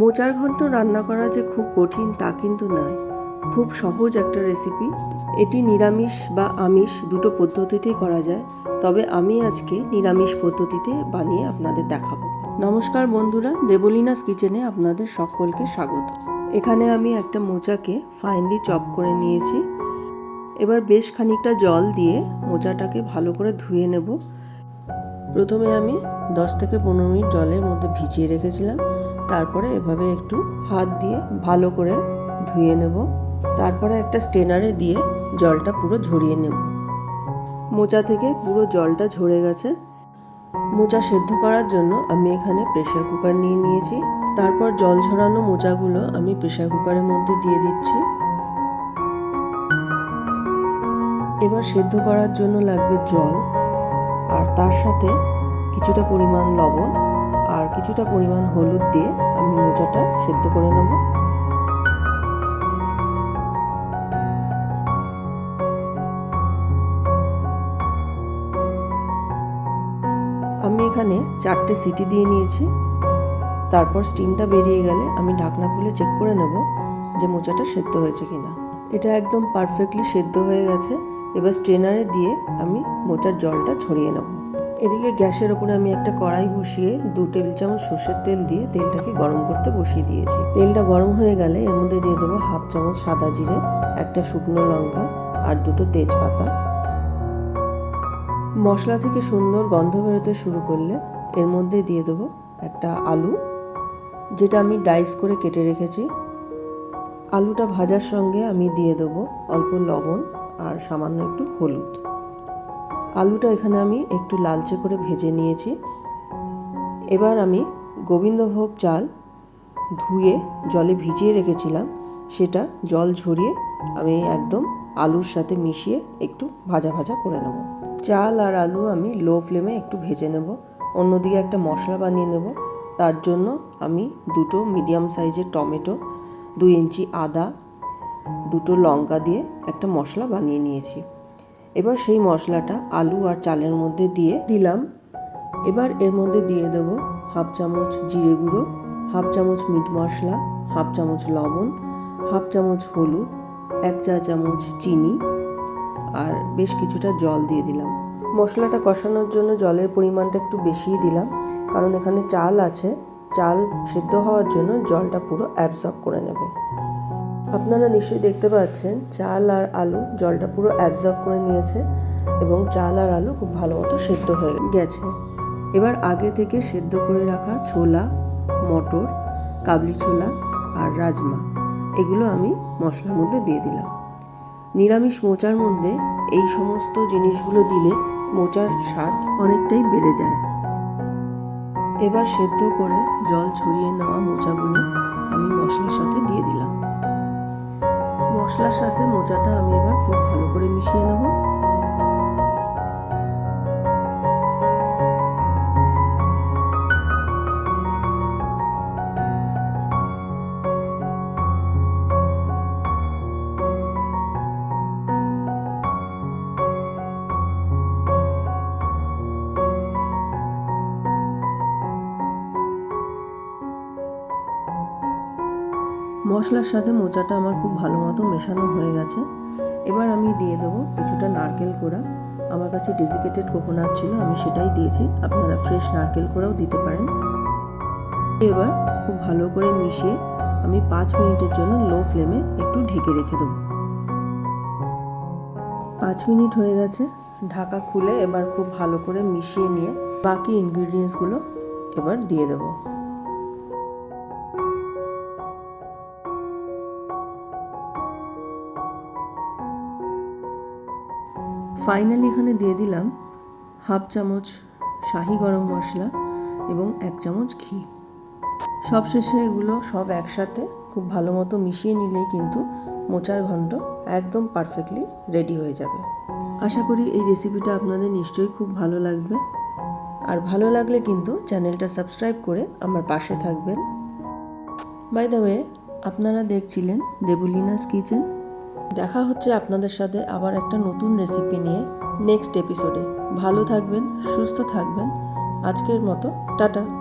মোচার ঘন্ট রান্না করা যে খুব কঠিন তা কিন্তু নয়। খুব সহজ একটা রেসিপি এটি নিরামিষ বা আমিষ দুটো পদ্ধতিতেই করা যায়। তবে আমি আজকে নিরামিষ পদ্ধতিতে বানিয়ে আপনাদের দেখাবো। নমস্কার বন্ধুরা, দেবলিনাস কিচেনে আপনাদের সকলকে স্বাগত। এখানে আমি একটা মোচাকে ফাইনলি চপ করে নিয়েছি। এবার বেশ খানিকটা জল দিয়ে মোচাটাকে ভালো করে ধুয়ে নেব। প্রথমে আমি দশ থেকে পনেরো মিনিট জলের মধ্যে ভিজিয়ে রেখেছিলাম। তারপরে এভাবে একটু হাত দিয়ে ভালো করে ধুয়ে নেব। তারপরে একটা স্টেনারে দিয়ে জলটা পুরো ঝরিয়ে নেব। মোচা থেকে পুরো জলটা ঝরে গেছে। মোচা সেদ্ধ করার জন্য আমি এখানে প্রেশার কুকার নিয়ে নিয়েছি। তারপর জল ঝরানো মোচাগুলো আমি প্রেশার কুকারের মধ্যে দিয়ে দিচ্ছি। এবার সেদ্ধ করার জন্য লাগবে জল। আর তার সাথে কিছুটা পরিমাণ লবণ আর কিছুটা পরিমাণ হলুদ দিয়ে আমি মোচাটা সেদ্ধ করে নেব। আমি এখানে চারটে সিটি দিয়ে নিয়েছি। তারপর স্টিমটা বেরিয়ে গেলে আমি ঢাকনা খুলে চেক করে নেব যে মোচাটা সেদ্ধ হয়েছে কিনা। এটা একদম পারফেক্টলি সেদ্ধ হয়ে গেছে। এবার স্ট্রেনারে দিয়ে আমি মোচার জলটা ছড়িয়ে নেব। এদিকে গ্যাসের ওপরে আমি একটা কড়াই বসিয়ে দু টেবিল চামচ সর্ষের তেল দিয়ে তেলটাকে গরম করতে বসিয়ে দিয়েছি। তেলটা গরম হয়ে গেলে এর মধ্যে দিয়ে দেবো হাফ চামচ সাদা জিরে, একটা শুকনো লঙ্কা আর দুটো তেজপাতা। মশলা থেকে সুন্দর গন্ধ বেরোতে শুরু করলে এর মধ্যে দিয়ে দেবো একটা আলু, যেটা আমি ডাইস করে কেটে রেখেছি। আলুটা ভাজার সঙ্গে আমি দিয়ে দেবো অল্প লবণ আর সামান্য একটু হলুদ। আলুটা এখানে আমি একটু লালচে করে ভেজে নিয়েছি। এবার আমি গোবিন্দভোগ চাল ধুয়ে জলে ভিজিয়ে রেখেছিলাম। সেটা জল ঝরিয়ে আমি একদম আলুর সাথে মিশিয়ে একটু ভাজা ভাজা করে নেব। চাল আর আলু আমি লো ফ্লেমে একটু ভেজে নেব। অন্যদিকে একটা মশলা বানিয়ে নেব। তার জন্য আমি দুটো মিডিয়াম সাইজের টমেটো দুই ইঞ্চি আদা, দুটো লঙ্কা দিয়ে একটা মশলা বানিয়ে নিয়েছি। এবার সেই মশলাটা আলু আর চালের মধ্যে দিয়ে দিলাম। এবার এর মধ্যে দিয়ে দেবো হাফ চামচ জিরে গুঁড়ো, হাফ চামচ মিট মশলা, হাফ চামচ লবণ, হাফ চামচ হলুদ, এক চা চামচ চিনি আর বেশ কিছুটা জল দিয়ে দিলাম। মশলাটা কষানোর জন্য জলের পরিমাণটা একটু বেশিই দিলাম, কারণ এখানে চাল আছে। চাল সেদ্ধ হওয়ার জন্য জলটা পুরো অ্যাবজর্ব করে নেবে। আপনারা নিশ্চয়ই দেখতে পাচ্ছেন, চাল আর আলু জলটা পুরো অ্যাবজর্ব করে নিয়েছে এবং চাল আর আলু খুব ভালো মতো সেদ্ধ হয়ে গেছে। এবার আগে থেকে সেদ্ধ করে রাখা ছোলা, মটর, কাবলি ছোলা আর রাজমা, এগুলো আমি মশলার মধ্যে দিয়ে দিলাম। নিরামিষ মোচার মধ্যে এই সমস্ত জিনিসগুলো দিলে মোচার স্বাদ অনেকটাই বেড়ে যায়। এবার সেদ্ধ করে জল ছড়িয়ে নেওয়া মোচাগুলো আমি মশলার সাথে দিয়ে দিলাম। মশলার সাথে মোচাটা আমি এবার খুব ভালো করে মিশিয়ে নেব। মশলার সাথে মোচাটা আমার খুব ভালো মতো মেশানো হয়ে গেছে। এবার আমি দিয়ে দেবো কিছুটা নারকেল কোড়া। আমার কাছে ডেজিকেটেড কোকোনাট ছিল, আমি সেটাই দিয়েছি। আপনারা ফ্রেশ নারকেল কোড়াও দিতে পারেন। এবার খুব ভালো করে মিশিয়ে আমি পাঁচ মিনিটের জন্য লো ফ্লেমে একটু ঢেকে রেখে দেবো। পাঁচ মিনিট হয়ে গেছে, ঢাকা খুলে এবার খুব ভালো করে মিশিয়ে নিয়ে বাকি ইনগ্রিডিয়েন্টসগুলো এবার দিয়ে দেবো। ফাইনালি এখানে দিয়ে দিলাম হাফ চামচ শাহি গরম মশলা এবং এক চামচ ঘি। সবশেষে এগুলো সব একসাথে খুব ভালো মতো মিশিয়ে নিলেই কিন্তু মোচার ঘন্ট একদম পারফেক্টলি রেডি হয়ে যাবে। আশা করি এই রেসিপিটা আপনাদের নিশ্চয়ই খুব ভালো লাগবে। আর ভালো লাগলে কিন্তু চ্যানেলটা সাবস্ক্রাইব করে আমার পাশে থাকবেন। বাই দ্য ওয়ে আপনারা দেখছিলেন দেবুলিনাস কিচেন। দেখা হচ্ছে আপনাদের সাথে আবার একটা নতুন রেসিপি নিয়ে নেক্সট এপিসোডে ভালো থাকবেন, সুস্থ থাকবেন। আজকের মতো, টাটা।